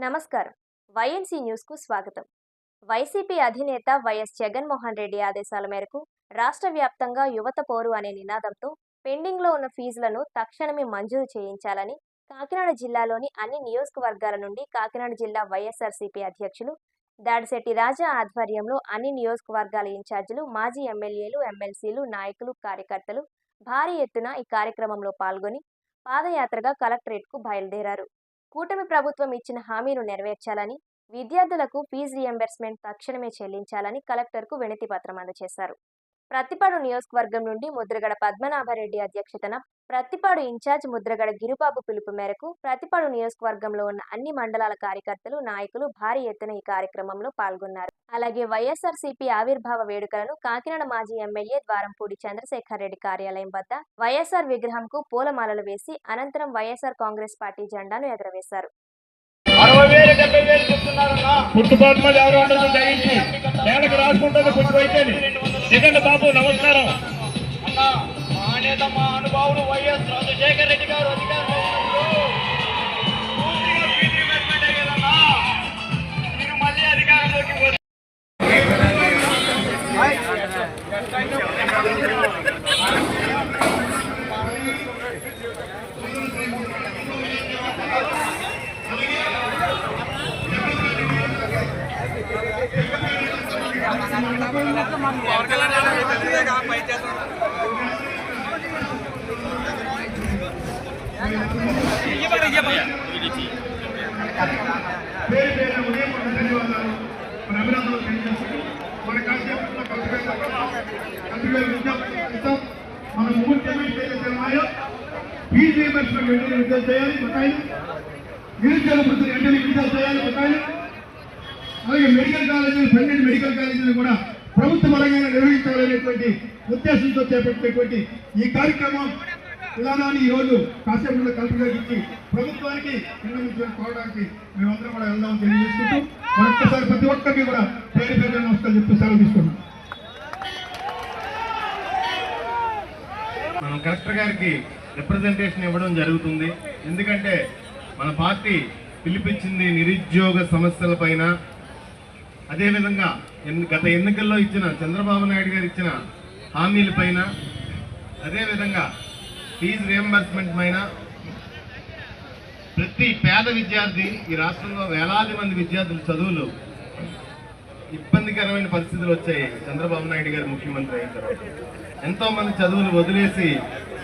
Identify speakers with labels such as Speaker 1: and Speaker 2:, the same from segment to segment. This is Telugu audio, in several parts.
Speaker 1: నమస్కారం. వైఎన్సీ న్యూస్కు స్వాగతం. వైసీపీ అధినేత వైఎస్ జగన్మోహన్ రెడ్డి ఆదేశాల మేరకు రాష్ట్ర వ్యాప్తంగా యువత పోరు అనే నినాదంతో పెండింగ్లో ఉన్న ఫీజులను తక్షణమే మంజూరు చేయించాలని కాకినాడ జిల్లాలోని అన్ని నియోజకవర్గాల నుండి కాకినాడ జిల్లా వైఎస్ఆర్సీపీ అధ్యక్షులు దాడిశెట్టి రాజా ఆధ్వర్యంలో అన్ని నియోజకవర్గాల ఇన్ఛార్జీలు మాజీ ఎమ్మెల్యేలు ఎమ్మెల్సీలు నాయకులు కార్యకర్తలు భారీ ఎత్తున ఈ కార్యక్రమంలో పాల్గొని పాదయాత్రగా కలెక్టరేట్కు బయలుదేరారు. కూటమి ప్రభుత్వం ఇచ్చిన హామీను నెరవేర్చాలని విద్యార్థులకు ఫీజు రియంబర్స్మెంట్ తక్షణమే చెల్లించాలని కలెక్టర్కు వినతి పత్రం అందజేశారు. ప్రతిపాడు నియోజకవర్గం నుండి ముద్రగడ పద్మనాభరెడ్డి అధ్యక్షతన ప్రతిపాడు ఇన్ఛార్జ్ ముద్రగడ గిరిబాబు పిలుపు మేరకు ప్రతిపాడు నియోజకవర్గంలో ఉన్న అన్ని మండలాల కార్యకర్తలు నాయకులు భారీ ఎత్తున ఈ కార్యక్రమంలో పాల్గొన్నారు. అలాగే వైఎస్ఆర్సీపీ ఆవిర్భావ వేడుకలను కాకినాడ మాజీ ఎమ్మెల్యే ద్వారంపూడి చంద్రశేఖర్ రెడ్డి కార్యాలయం వద్ద వైఎస్ఆర్ విగ్రహంకు పూలమాలలు వేసి అనంతరం వైఎస్ఆర్ కాంగ్రెస్ పార్టీ జెండాను ఎగరవేశారు.
Speaker 2: పుట్టుబాటు ఎవరు ఉండదు దయించి నేలకు రాసుకుంటుంది దిగండి బాబు నమస్కారం.
Speaker 3: అన్నా మా నేత వైఎస్ రాజశేఖర రెడ్డి గారు అధికారులు.
Speaker 4: మన మూడు పేమెంట్ ఏదైతే ఉన్నాయో ఫీజు రీఎంబర్స్మెంట్ వెంటనే విడుదల చేయాలి బకాయిలు నిరుద్యోగ వృత్తులు వెంటనే విడుదల చేయాలి బకాయిలు అలాగే మెడికల్ కాలేజీలు పన్నెండు మెడికల్ కాలేజీలు కూడా ప్రభుత్వ పరంగా నిర్వహించాలనేటువంటి ఉద్దేశంతో చేపట్టినటువంటి ఈ కార్యక్రమం విధానాన్ని ఈ రోజు కాసేపట్లో కలెక్టర్ ఇచ్చి ప్రభుత్వానికి విన్నవించడానికి కోవడానికి మేమందరం కూడా వెళ్దాం తెలియజేసుకుంటూ మరొక్కసారి ప్రతి ఒక్కరికి కూడా పేరు పేరు నమస్కారం చెప్తూ సెలవు తీసుకున్నాం
Speaker 2: మనం కలెక్టర్ గారికి రిప్రజెంటేషన్ ఇవ్వడం జరుగుతుంది. ఎందుకంటే మన పార్టీ పిలిపించింది నిరుద్యోగ సమస్యల పైన అదేవిధంగా ఎన్ని- గత ఎన్నికల్లో ఇచ్చిన చంద్రబాబు నాయుడు గారు ఇచ్చిన హామీల పైన అదేవిధంగా ఫీజు రియంబర్స్మెంట్ పైన ప్రతి పేద విద్యార్థి ఈ రాష్ట్రంలో వేలాది మంది విద్యార్థుల చదువులు ఇబ్బందికరమైన పరిస్థితులు వచ్చాయి. చంద్రబాబు నాయుడు గారు ముఖ్యమంత్రి అయిన తర్వాత. ఎంతో మంది చదువులు వదిలేసి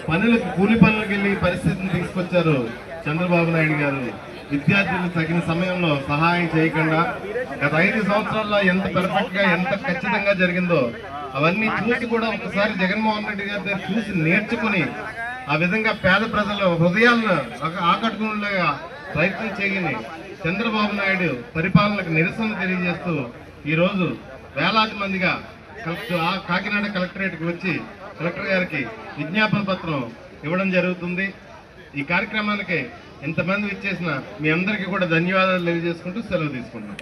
Speaker 2: పనులకు కూలి పనులకు వెళ్ళి పరిస్థితిని తీసుకొచ్చారు. చంద్రబాబు నాయుడు గారు విద్యార్థులు తగిన సమయంలో సహాయం చేయకుండా గత ఐదు సంవత్సరాల్లో ఎంత పర్ఫెక్ట్గా ఎంత ఖచ్చితంగా జరిగిందో అవన్నీ చూసి కూడా ఒకసారి జగన్మోహన్ రెడ్డి గారి దగ్గర చూసి నేర్చుకుని ఆ విధంగా పేద ప్రజల హృదయాలను ఆకట్టుకునేలాగా ప్రయత్నం చేయని చంద్రబాబు నాయుడు పరిపాలనకు నిరసన తెలియజేస్తూ ఈరోజు వేలాది మందిగా ఆ కాకినాడ కలెక్టరేట్కి వచ్చి కలెక్టర్ గారికి విజ్ఞాపన పత్రం ఇవ్వడం జరుగుతుంది. ఈ కార్యక్రమానికి ఎంతమంది ఇచ్చేసిన మీ అందరికీ కూడా ధన్యవాదాలు తెలియజేసుకుంటూ సెలవు తీసుకుంటున్నాం.